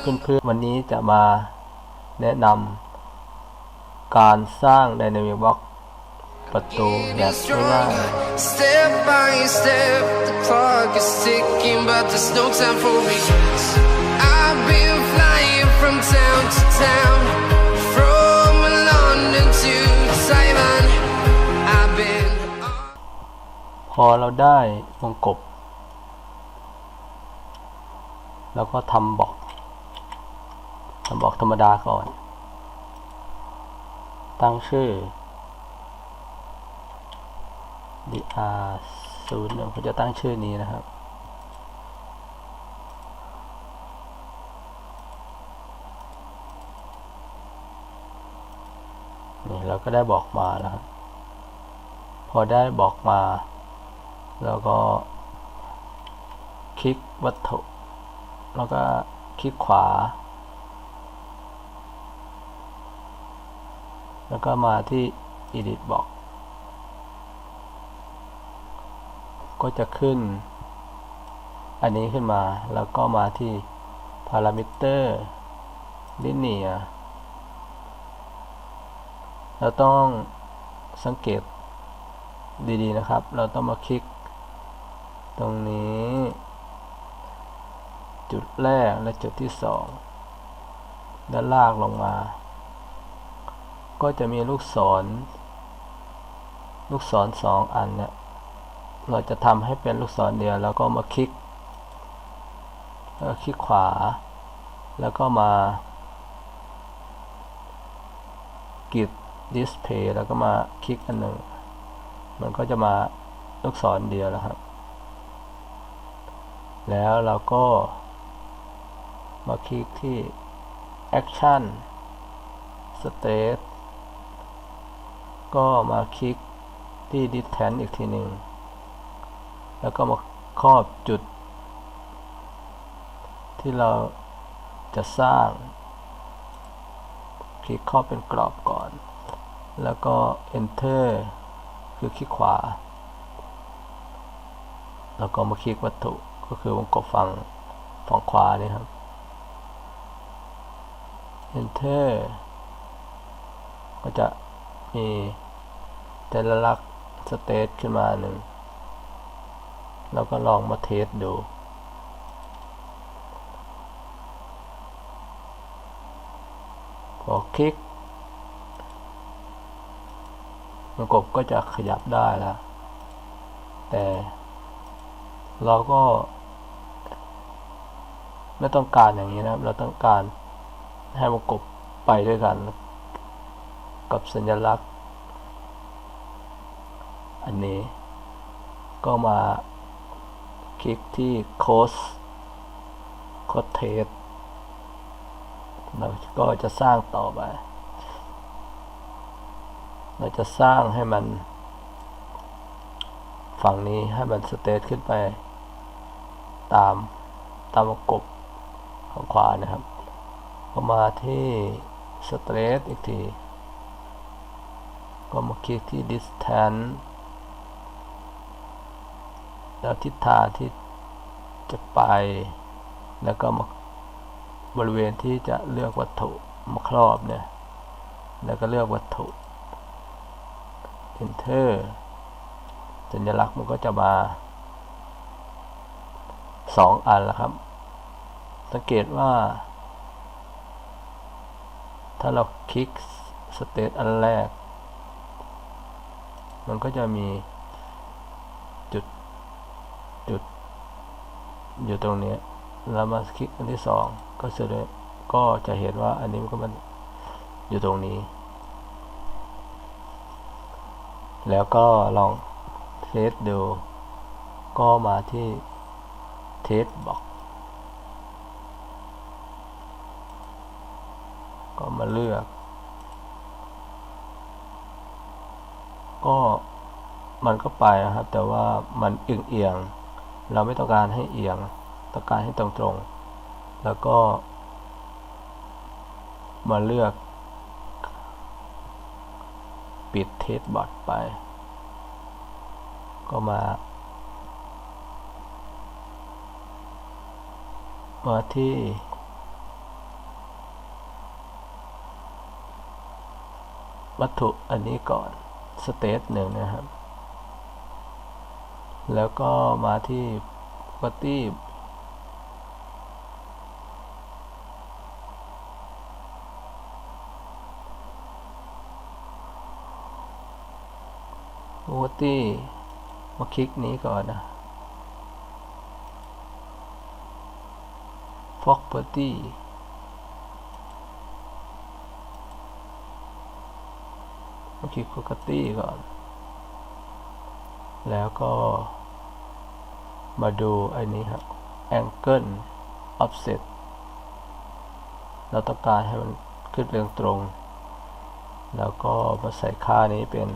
เพื่อนๆวันนี้จะมาแนะนำการสร้าง Dynamic Box ประตูแบบง่าย Step by step, the clock is ticking, but there's no time for regrets. I've been flying from town to town, from London to Taiwan. I've been. ๆพอเราได้วงกบเราก็ทำบล็อกทำ บอกธรรมดาก่อน ตั้งชื่อ dr 0 1เขาจะตั้งชื่อนี้นะครับ นี่เราก็ได้บอกมาแล้วพอได้บอกมา แล้วก็ คลิกวัตถุ แล้วก็คลิกขวา แล้วก็มาที่ edit box ก็จะขึ้น อันนี้ขึ้นมา แล้วก็มาที่ parameter linear เราต้องสังเกตดีๆนะครับ เราต้องมาคลิก ตรงนี้ จุดแรกและจุดที่สองด้านลากลงมา ก็จะมีลูกศร ลูกศรสองอันเนี่ยเราจะทำให้เป็นลูกศรเดียวแล้วก็มาคลิกแล้วก็คลิกขวา แล้วก็มากิด display แล้วก็มาคลิกอันหนึ่ง มันก็จะมาลูกศรเดียวแล้วครับ แล้วเราก็มาคลิกที่ action state ก็มาคลิกที่ distance อีกทีหนึ่ง แล้วก็มาครอบจุด ที่เราจะสร้าง คลิกครอบเป็นกรอบก่อน แล้วก็ enter คือคลิกขวา แล้วก็มาคลิกวัตถุก็คือวงกบฝั่งฝั่งขวานี่ครับ enter ก็จะ มีแต่ละลักษณ์สเตทขึ้นมาหนึ่งแล้วก็ลองมาเทสดู พอคลิกวงกบก็จะขยับได้แล้ว แต่เราก็ไม่ต้องการอย่างนี้นะครับ เราต้องการให้วงกบไปด้วยกัน กับสัญลักษณ์ อันนี้ก็มาคลิกที่ cos cos t e s เราก็จะสร้างต่อไป เราจะสร้างให้มัน ฝั่งนี้ให้มันสเตทขึ้นไป ตามตามกบข้างขวานะครับ ก็มาที่สเตทอีกที ก็มาคลิกที่ distance แล้วทิศทางที่จะไป แล้วก็มาบริเวณที่จะเลือกวัตถุมาครอบเนี่ย แล้วก็เลือกวัตถุ enter สัญลักษณ์มันก็จะมาสองอันแล้วครับ สังเกตว่า ถ้าเราคลิกสเตตอันแรก มันก็จะมีจุดจุด อยู่ตรงนี้แล้วมาคลิกอันที่สองก็แสดงก็จะเห็นว่าอันนี้มันก็มันอยู่ตรงนี้ แล้วก็ลองเทสดู ก็มาที่เทสบอกก็มาเลือก ก็มันก็ไปนะครับ แต่ว่ามันเอียงๆเราไม่ต้องการให้เอียง ต้องการให้ตรงๆ แล้วก็ มาเลือก ปิดเทสบอร์ดไป ก็มา มาที่วัตถุอันนี้ก่อน สเตทหนึ่งนะครับ แล้วก็มาที่ property ปกติมาคลิกนี้ก่อนนะ property มา คลิก property ก่อน แล้วก็มาดูไอ้นี้ครับ angle offset เราต้องการให้มันขึ้นเรียงตรง แล้วก็มาใส่ค่านี้เป็น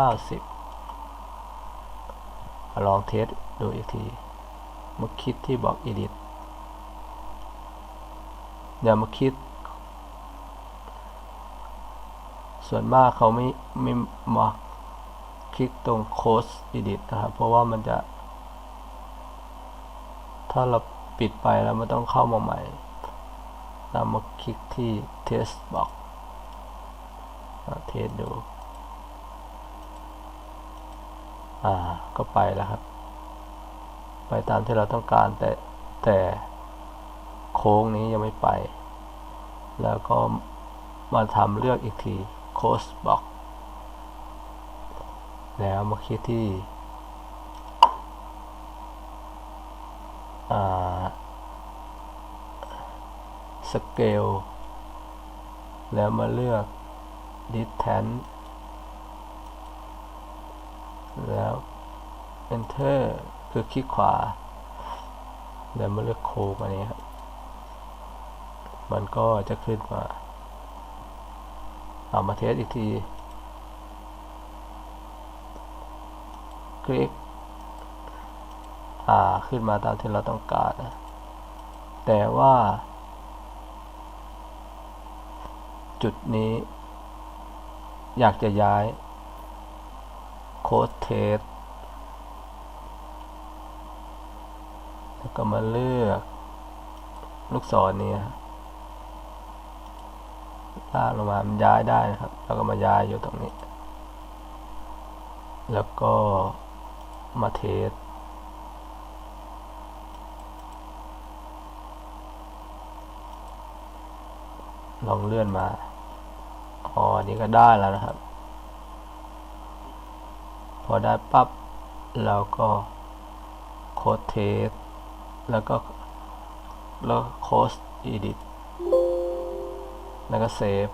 90 ลองเทสดูอีกทีมาคิดที่บอก edit เดี๋ยวมาคิด ส่วนมากเขาไม่ไม่มาคลิกตรง close edit นะครับ เพราะว่ามันจะ ถ้าเราปิดไปแล้วมันต้องเข้ามาใหม่เรามาคลิกที่ test box เทสดู อ่า ก็ไปแล้วครับ ไปตามที่เราต้องการแต่แต่โค้งนี้ยังไม่ไป แล้วก็มาทำเลือกอีกที Coast Box แล้วมาคลิกที่ Scale แล้วมาเลือก Distance แล้ว enter คือคลิกขวา แล้วมาเลือกโค้งอันนี้ครับ มันก็จะขึ้นมา เอามาเทสอีกที คลิก อ่า ขึ้นมาตามที่เราต้องการนะ แต่ว่า จุดนี้ อยากจะย้าย โค้ดเทส แล้วก็มาเลือกลูกศรนี้ ลากลงมามันย้ายได้นะครับ แล้วก็มาย้ายอยู่ตรงนี้ แล้วก็มาเทสลองเลื่อนมา อ๋อ นี่ก็ได้แล้วนะครับ พอได้ปั๊บเราก็โค้ดเทสแล้วก็แล้วโค้ดอีดิท แล้วก็เซฟ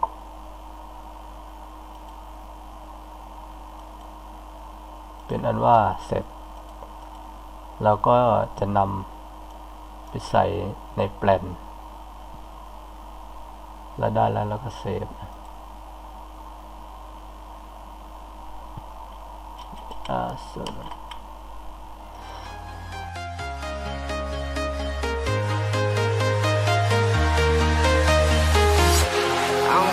เป็นอันว่าเสร็จ เราก็จะนำไปใส่ในแปลนแล้วได้แล้วเราก็เซฟ Awesome. I'm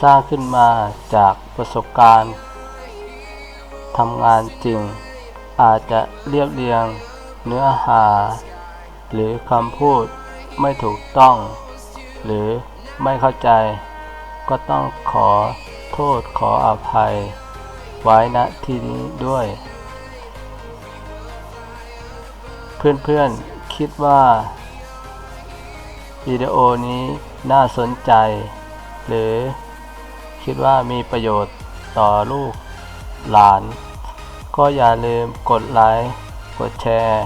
สร้างขึ้นมาจากประสบการณ์ทำงานจริง อาจจะเรียบเรียงเนื้อหา หรือคำพูดไม่ถูกต้อง หรือไม่เข้าใจ ก็ต้องขอโทษขออภัย ไว้ณที่นี้ด้วย เพื่อนๆคิดว่าวิดีโอนี้น่าสนใจ หรือคิดว่ามีประโยชน์ต่อลูกหลาน ก็อย่าลืมกดไลค์กดแชร์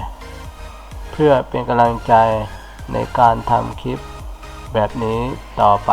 เพื่อเป็นกำลังใจในการทำคลิปแบบนี้ต่อไป